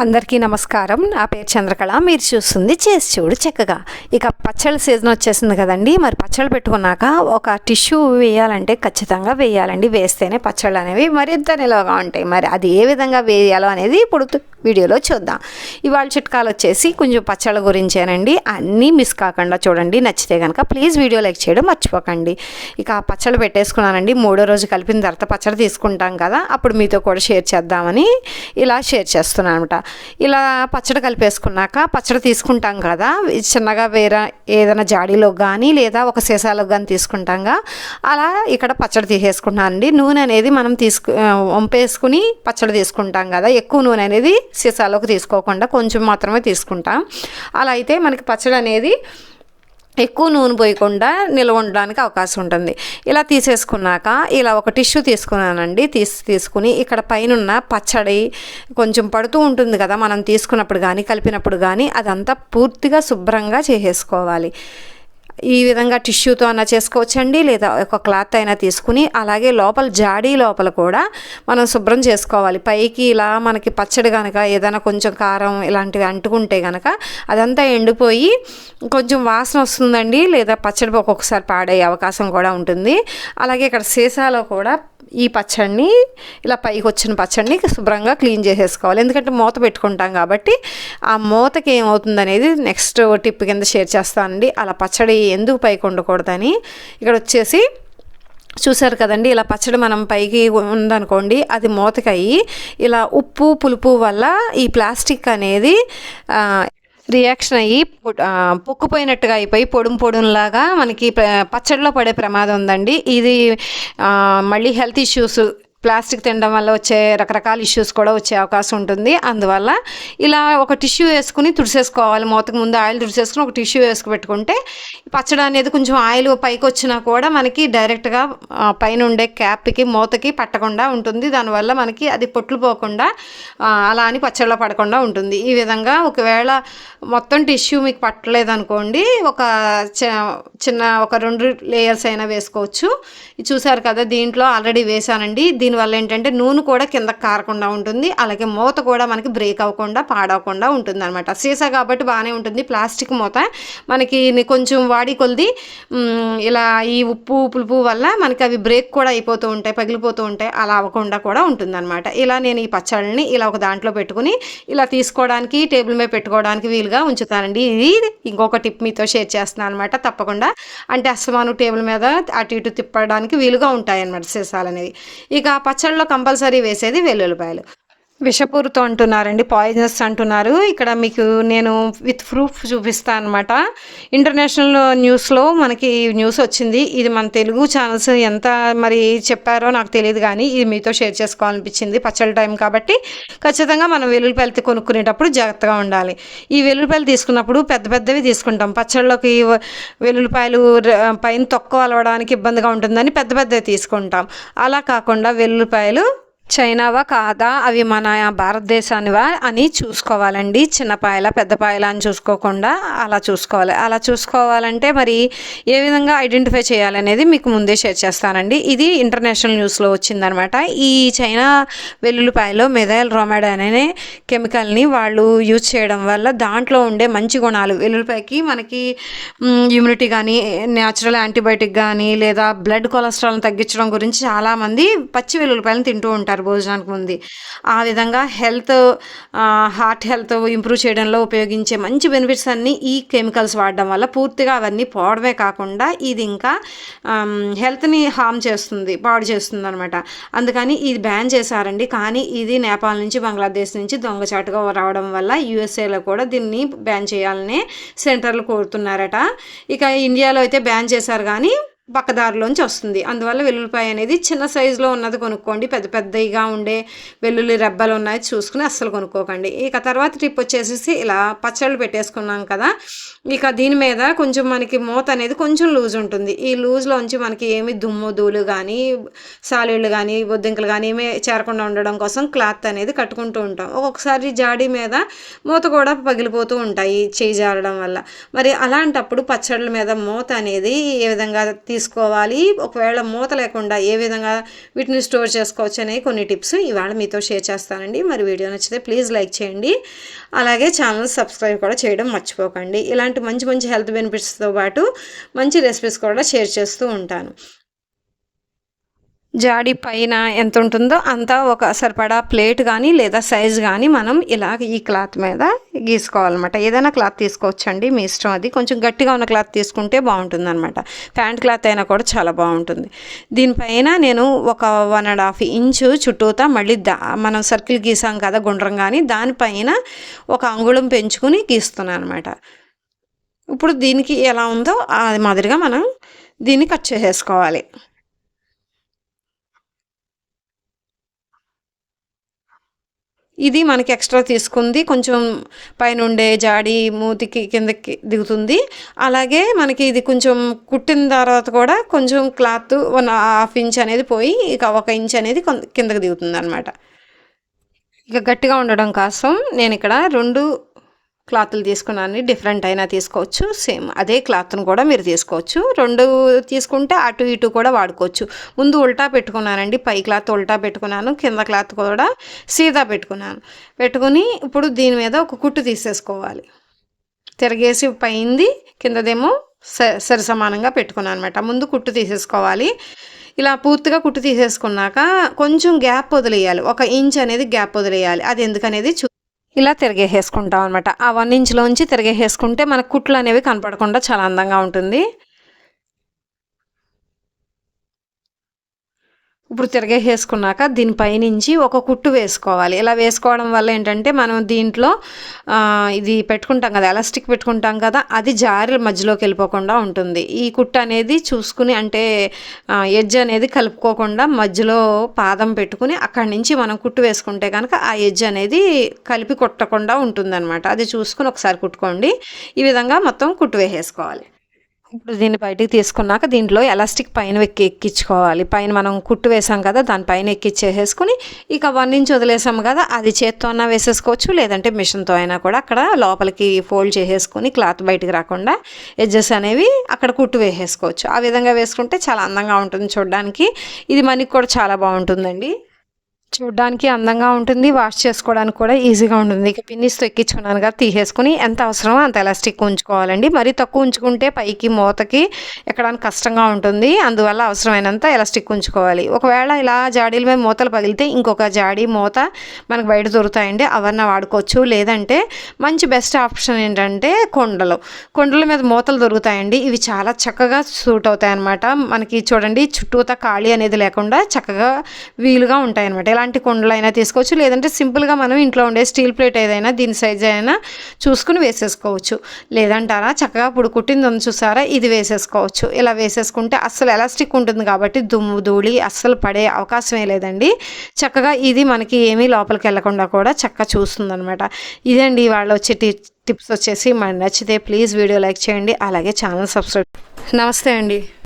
అందరికీ నమస్కారం. నా పేరు చంద్రకళ. మీరు చూస్తుంది చేసి చూడు చక్కగా. ఇక పచ్చళ్ళ సీజన్ వచ్చేసింది కదండి. మరి పచ్చళ్ళు పెట్టుకున్నాక ఒక టిష్యూ వేయాలంటే ఖచ్చితంగా వేయాలండి. వేస్తేనే పచ్చళ్ళు అనేవి మరింత నిలవగా ఉంటాయి. మరి అది ఏ విధంగా వేయాలో అనేది ఇప్పుడు వీడియోలో చూద్దాం. ఇవాళ చిట్కాలు వచ్చేసి కొంచెం పచ్చళ్ళ గురించేనండి. అన్నీ మిస్ కాకుండా చూడండి. నచ్చితే కనుక ప్లీజ్ వీడియో లైక్ చేయడం మర్చిపోకండి. ఇక ఆ పచ్చళ్ళు పెట్టేసుకున్నానండి. మూడో రోజు కలిపిన తర్వాత పచ్చడి తీసుకుంటాం కదా అప్పుడు మీతో కూడా షేర్ చేద్దామని ఇలా షేర్ చేస్తున్నాను అనమాట ఇలా పచ్చడి కలిపేసుకున్నాక పచ్చడి తీసుకుంటాం కదా చిన్నగా వేరే ఏదైనా జాడీలో కానీ లేదా ఒక సీసాలో కానీ తీసుకుంటాంగా అలా ఇక్కడ పచ్చడి తీసేసుకుంటున్నానండి. నూనె అనేది మనం తీసుకు వంపేసుకుని పచ్చడి తీసుకుంటాం కదా ఎక్కువ నూనె అనేది సీసాలోకి తీసుకోకుండా కొంచెం మాత్రమే తీసుకుంటాం. అలా అయితే మనకి పచ్చడి అనేది ఎక్కువ నూనె పోయకుండా నిల్వ ఉండడానికి అవకాశం ఉంటుంది. ఇలా తీసేసుకున్నాక ఇలా ఒక టిష్యూ తీసుకున్నానండి. తీసి తీసుకుని ఇక్కడ పైన పచ్చడి కొంచెం పడుతూ ఉంటుంది కదా మనం తీసుకున్నప్పుడు కానీ కలిపినప్పుడు కానీ అదంతా పూర్తిగా శుభ్రంగా చేసేసుకోవాలి. ఈ విధంగా టిష్యూతో అన్నా చేసుకోవచ్చండి లేదా ఒక క్లాత్ అయినా తీసుకుని అలాగే లోపల జాడీ లోపల కూడా మనం శుభ్రం చేసుకోవాలి. పైకి ఇలా మనకి పచ్చడి కనుక ఏదైనా కొంచెం కారం ఇలాంటివి అంటుకుంటే కనుక అదంతా ఎండిపోయి కొంచెం వాసన వస్తుందండి లేదా పచ్చడి ఒక్కొక్కసారి పాడయ్యే అవకాశం కూడా ఉంటుంది. అలాగే ఇక్కడ సీసాలో కూడా ఈ పచ్చడిని ఇలా పైకి వచ్చిన పచ్చడిని శుభ్రంగా క్లీన్ చేసేసుకోవాలి. ఎందుకంటే మూత పెట్టుకుంటాం కాబట్టి ఆ మూతకి ఏమవుతుంది అనేది నెక్స్ట్ టిప్ కింద షేర్ చేస్తానండి. అలా పచ్చడి ఎందుకు పైకి ఉండకూడదని. ఇక్కడ వచ్చేసి చూసారు కదండి ఇలా పచ్చడి మనం పైకి ఉందనుకోండి అది మూతకయ్యి ఇలా ఉప్పు పులుపు వల్ల ఈ ప్లాస్టిక్ అనేది రియాక్షన్ అయ్యి పొక్కుపోయినట్టుగా అయిపోయి పొడుం పొడుంలాగా మనకి పచ్చడిలో పడే ప్రమాదం ఉందండి. ఇది మళ్ళీ హెల్త్ ఇష్యూస్ ప్లాస్టిక్ తినడం వల్ల వచ్చే రకరకాల ఇష్యూస్ కూడా వచ్చే అవకాశం ఉంటుంది. అందువల్ల ఇలా ఒక టిష్యూ వేసుకుని తుడిసేసుకోవాలి. మూతకు ముందు ఆయిల్ తుడిసేసుకుని ఒక టిష్యూ వేసుకు పెట్టుకుంటే పచ్చడి అనేది కొంచెం ఆయిల్ పైకి వచ్చినా కూడా మనకి డైరెక్ట్గా పైన ఉండే క్యాప్కి మూతకి పట్టకుండా ఉంటుంది. దానివల్ల మనకి అది పొట్లు పోకుండా అలా అని పచ్చడిలో పడకుండా ఉంటుంది. ఈ విధంగా ఒకవేళ మొత్తం టిష్యూ మీకు పట్టలేదనుకోండి ఒక చిన్న ఒక రెండు లేయర్స్ అయినా వేసుకోవచ్చు. చూసారు కదా దీంట్లో ఆల్రెడీ వేసానండి దీనివల్ల ఏంటంటే నూనె కూడా కింద కారకుండా ఉంటుంది. అలాగే మూత కూడా మనకి బ్రేక్ అవ్వకుండా పాడవకుండా ఉంటుంది అనమాట సీసా కాబట్టి బాగానే ఉంటుంది. ప్లాస్టిక్ మూత మనకి కొంచెం వాడి కొలిది ఇలా ఈ ఉప్పు పులుపు వల్ల మనకి అవి బ్రేక్ కూడా అయిపోతూ ఉంటాయి పగిలిపోతూ ఉంటాయి అలా అవ్వకుండా కూడా ఉంటుందన్నమాట. ఇలా నేను ఈ పచ్చళ్ళని ఇలా ఒక దాంట్లో పెట్టుకుని ఇలా తీసుకోవడానికి టేబుల్ మీద పెట్టుకోవడానికి వీలుగా ఉంచుతానండి. ఇది ఇంకొక టిప్ మీతో షేర్ చేస్తున్నాను అనమాట తప్పకుండా అంటే అస్తమాను టేబుల్ మీద అటు ఇటు తిప్పడానికి వీలుగా ఉంటాయి అన్నమాట సీసాలు అనేవి ఇక పచ్చళ్ళలో కంపల్సరీ వేసేది వెల్లుల్లిపాయలు. విషపూరిత అంటున్నారండి పాయిజనస్ అంటున్నారు. ఇక్కడ మీకు నేను విత్ ప్రూఫ్ చూపిస్తాను అనమాట ఇంటర్నేషనల్ న్యూస్లో మనకి న్యూస్ వచ్చింది. ఇది మన తెలుగు ఛానల్స్ ఎంత మరి చెప్పారో నాకు తెలియదు కానీ ఇది మీతో షేర్ చేసుకోవాలనిపించింది. పచ్చడి టైం కాబట్టి ఖచ్చితంగా మనం వెల్లుల్లిపాయలు కొనుక్కునేటప్పుడు జాగ్రత్తగా ఉండాలి. ఈ వెల్లుల్లిపాయలు తీసుకున్నప్పుడు పెద్ద పెద్దవి తీసుకుంటాం. పచ్చళ్ళకి వెల్లుల్లిపాయలు పైన తొక్క అలవడానికి ఇబ్బందిగా ఉంటుందని పెద్ద పెద్దవి తీసుకుంటాం. అలా కాకుండా వెల్లుల్లిపాయలు చైనావా కాదా? అవి మన భారతదేశానివా? అని చూసుకోవాలండి. చిన్న పెద్దపాయల అని చూసుకోకుండా అలా చూసుకోవాలి. అలా చూసుకోవాలంటే మరి ఏ విధంగా ఐడెంటిఫై చేయాలనేది మీకు ముందే షేర్ చేస్తానండి. ఇది ఇంటర్నేషనల్ న్యూస్లో వచ్చిందనమాట. ఈ చైనా వెల్లుల్లిపాయలో మెథైల్ రోమాడ్ అనే కెమికల్ని వాళ్ళు యూజ్ చేయడం వల్ల దాంట్లో ఉండే మంచి గుణాలు వెల్లుల్లిపాయకి మనకి ఇమ్యూనిటీ కానీ న్యాచురల్ యాంటీబయాటిక్ కానీ లేదా బ్లడ్ కొలెస్ట్రాల్ని తగ్గించడం గురించి చాలామంది పచ్చి వెల్లుల్లిపాయలను తింటూ ఉంటారు. భోజనానికి ముందు. ఆ విధంగా హెల్త్ హార్ట్ హెల్త్ ఇంప్రూవ్ చేయడంలో ఉపయోగించే మంచి బెనిఫిట్స్ అన్నీ ఈ కెమికల్స్ వాడడం వల్ల పూర్తిగా అవన్నీ పోవడమే కాకుండా ఇది ఇంకా హెల్త్ని హామ్ చేస్తుంది పాడు చేస్తుంది అనమాట అందుకని ఇది బ్యాన్ చేశారండి. కానీ ఇది నేపాల్ నుంచి బంగ్లాదేశ్ నుంచి దొంగచాటుగా రావడం వల్ల యూఎస్ఏలో కూడా దీన్ని బ్యాన్ చేయాలనే సెంటర్లు కోరుతున్నారట. ఇక ఇండియాలో అయితే బ్యాన్ చేశారు కానీ పక్కదారిలోంచి వస్తుంది. అందువల్ల వెల్లుల్లిపాయ అనేది చిన్న సైజులో ఉన్నది కొనుక్కోండి. పెద్ద పెద్దగా ఉండే వెల్లుల్లి రెబ్బలు ఉన్నాయి చూసుకుని అస్సలు కొనుక్కోకండి. ఇక తర్వాత ట్రిప్ వచ్చేసేసి ఇలా పచ్చళ్ళు పెట్టేసుకున్నాం కదా ఇక దీని మీద కొంచెం మనకి మూత అనేది కొంచెం లూజ్ ఉంటుంది. ఈ లూజ్లోంచి మనకి ఏమి దుమ్ము దూలు కానీ సాలీళ్ళు కానీ బొద్దింకలు కానీ ఏమీ చేరకుండా ఉండడం కోసం క్లాత్ అనేది కట్టుకుంటూ ఉంటాం. ఒక్కొక్కసారి జాడీ మీద మూత కూడా పగిలిపోతూ ఉంటాయి చేయి జారడం వల్ల. మరి అలాంటప్పుడు పచ్చళ్ళ మీద మూత అనేది ఏ విధంగా తీసుకోవాలి. ఒకవేళ మూత లేకుండా ఏ విధంగా వీటిని స్టోర్ చేసుకోవచ్చు అనే కొన్ని టిప్స్ ఇవాళ మీతో షేర్ చేస్తానండి. మరి వీడియో నచ్చితే ప్లీజ్ లైక్ చేయండి. అలాగే ఛానల్ సబ్స్క్రైబ్ కూడా చేయడం మర్చిపోకండి. ఇలాంటి మంచి మంచి హెల్త్ బెనిఫిట్స్తో పాటు మంచి రెసిపీస్ కూడా షేర్ చేస్తూ ఉంటాను. జాడి పైన ఎంత ఉంటుందో అంతా ఒక సరిపడా ప్లేట్ కానీ లేదా సైజ్ కానీ మనం ఇలా ఈ క్లాత్ మీద గీసుకోవాలన్నమాట. ఏదైనా క్లాత్ తీసుకోవచ్చండి మీ ఇష్టం అది. కొంచెం గట్టిగా ఉన్న క్లాత్ తీసుకుంటే బాగుంటుంది అనమాట ప్యాంట్ క్లాత్ అయినా కూడా చాలా బాగుంటుంది. దీనిపైన నేను ఒక వన్ అండ్ హాఫ్ ఇంచు చుట్టూతా మళ్ళీ దా మనం సర్కిల్ గీసాం కదా గుండ్రం కానీ దానిపైన ఒక అంగుళం పెంచుకుని గీస్తున్నాను అనమాట ఇప్పుడు దీనికి ఎలా ఉందో అది మాదిరిగా మనం దీన్ని కట్ చేసేసుకోవాలి. ఇది మనకి ఎక్స్ట్రా తీసుకుంది. కొంచెం పైన ఉండే జాడి మూతికి కిందకి దిగుతుంది. అలాగే మనకి ఇది కొంచెం కుట్టిన తర్వాత కూడా కొంచెం క్లాత్ వన్ హాఫ్ ఇంచ్ అనేది పోయి ఇక ఒక ఇంచ్ అనేది కిందకి దిగుతుంది అనమాట ఇక గట్టిగా ఉండడం కోసం నేను ఇక్కడ రెండు క్లాత్లు తీసుకున్నాను డిఫరెంట్ అయినా తీసుకోవచ్చు. సేమ్ అదే క్లాత్ను కూడా మీరు తీసుకోవచ్చు. రెండు తీసుకుంటే అటు ఇటు కూడా వాడుకోవచ్చు. ముందు ఉల్టా పెట్టుకున్నానండి. పై క్లాత్ ఉల్టా పెట్టుకున్నాను. కింద క్లాత్ కూడా సీదా పెట్టుకున్నాను. పెట్టుకుని ఇప్పుడు దీని మీద ఒక కుట్టు తీసేసుకోవాలి. తిరగేసి పైంది కిందదేమో సరి సమానంగా పెట్టుకున్నాను అనమాట ముందు కుట్టు తీసేసుకోవాలి. ఇలా పూర్తిగా కుట్టు తీసేసుకున్నాక కొంచెం గ్యాప్ వదిలేయాలి. ఒక ఇంచ్ అనేది గ్యాప్ వదిలేయాలి. అది ఎందుకనేది చూ ఇలా తిరిగేసేసుకుంటాం అనమాట ఆ వన్ ఇంచ్లోంచి తిరిగేసేసుకుంటే మనకు కుట్లు అనేవి కనపడకుండా చాలా అందంగా ఉంటుంది. ఇప్పుడు తిరగేసుకున్నాక దీనిపైనుంచి ఒక కుట్టు వేసుకోవాలి. ఇలా వేసుకోవడం వల్ల ఏంటంటే మనం దీంట్లో ఇది పెట్టుకుంటాం కదా ఎలాస్టిక్ పెట్టుకుంటాం కదా అది జారి మధ్యలోకి వెళ్ళిపోకుండా ఉంటుంది. ఈ కుట్టు అనేది చూసుకుని అంటే ఎడ్జ్ అనేది కలుపుకోకుండా మధ్యలో పాదం పెట్టుకుని అక్కడి నుంచి మనం కుట్టు వేసుకుంటే కనుక ఆ ఎడ్జ్ అనేది కలిపి కుట్టకుండా ఉంటుందన్నమాట. అది చూసుకుని ఒకసారి కుట్టుకోండి. ఈ విధంగా మొత్తం కుట్టు వేసేసుకోవాలి. ఇప్పుడు దీన్ని బయటికి తీసుకున్నాక దీంట్లో ఎలాస్టిక్ పైన ఎక్కి ఎక్కించుకోవాలి. పైన మనం కుట్టు వేసాం కదా దానిపైన ఎక్కిచ్చేసేసుకుని ఇక వన్ ఇంచ్ వదిలేసాం కదా అది చేత్తో అయినా వేసేసుకోవచ్చు లేదంటే మిషన్తో అయినా కూడా అక్కడ లోపలికి ఫోల్డ్ చేసేసుకుని క్లాత్ బయటికి రాకుండా ఎడ్జెస్ అనేవి అక్కడ కుట్టు వేసేసుకోవచ్చు. ఆ విధంగా వేసుకుంటే చాలా అందంగా ఉంటుంది చూడడానికి. ఇది మనకి కూడా చాలా బాగుంటుందండి. చూడ్డానికి అందంగా ఉంటుంది వాష్ చేసుకోవడానికి కూడా ఈజీగా ఉంటుంది. ఇక పిన్నిస్తో ఎక్కించుకున్నాను కదా తీసేసుకుని ఎంత అవసరమో అంత ఎలాస్టిక్ ఉంచుకోవాలండి. మరీ తక్కువ ఉంచుకుంటే పైకి మూతకి ఎక్కడానికి కష్టంగా ఉంటుంది. అందువల్ల అవసరమైనంత ఎలాస్టిక్ ఉంచుకోవాలి. ఒకవేళ ఇలా జాడీల మీద మూతలు పగిలితే ఇంకొక జాడీ మూత మనకు బయట దొరుకుతాయండి. అవన్నీ వాడుకోవచ్చు. లేదంటే మంచి బెస్ట్ ఆప్షన్ ఏంటంటే కొండలు. కొండల మీద మూతలు దొరుకుతాయండి. ఇవి చాలా చక్కగా సూట్ అవుతాయి అనమాట మనకి చూడండి చుట్టూత ఖాళీ అనేది లేకుండా చక్కగా వీలుగా ఉంటాయి అనమాట ఎలాంటి కుండలు అయినా తీసుకోవచ్చు. లేదంటే సింపుల్గా మనం ఇంట్లో ఉండే స్టీల్ ప్లేట్ ఏదైనా దీని సైజ్ అయినా చూసుకుని వేసేసుకోవచ్చు. లేదంటారా? చక్కగా ఇప్పుడు కుట్టింది ఉంది చూసారా? ఇది వేసేసుకోవచ్చు. ఇలా వేసేసుకుంటే అస్సలు ఎలాస్టిక్ ఉంటుంది కాబట్టి దుమ్ము ధూళి అస్సలు పడే అవకాశమే లేదండి. చక్కగా ఇది మనకి ఏమీ లోపలికి వెళ్ళకుండా కూడా చక్కగా చూస్తుంది అనమాట ఇదండి వాళ్ళు వచ్చే టిప్స్ వచ్చేసి. మనకి నచ్చితే ప్లీజ్ వీడియో లైక్ చేయండి. అలాగే ఛానల్ సబ్స్క్రైబ్ నమస్తే అండి.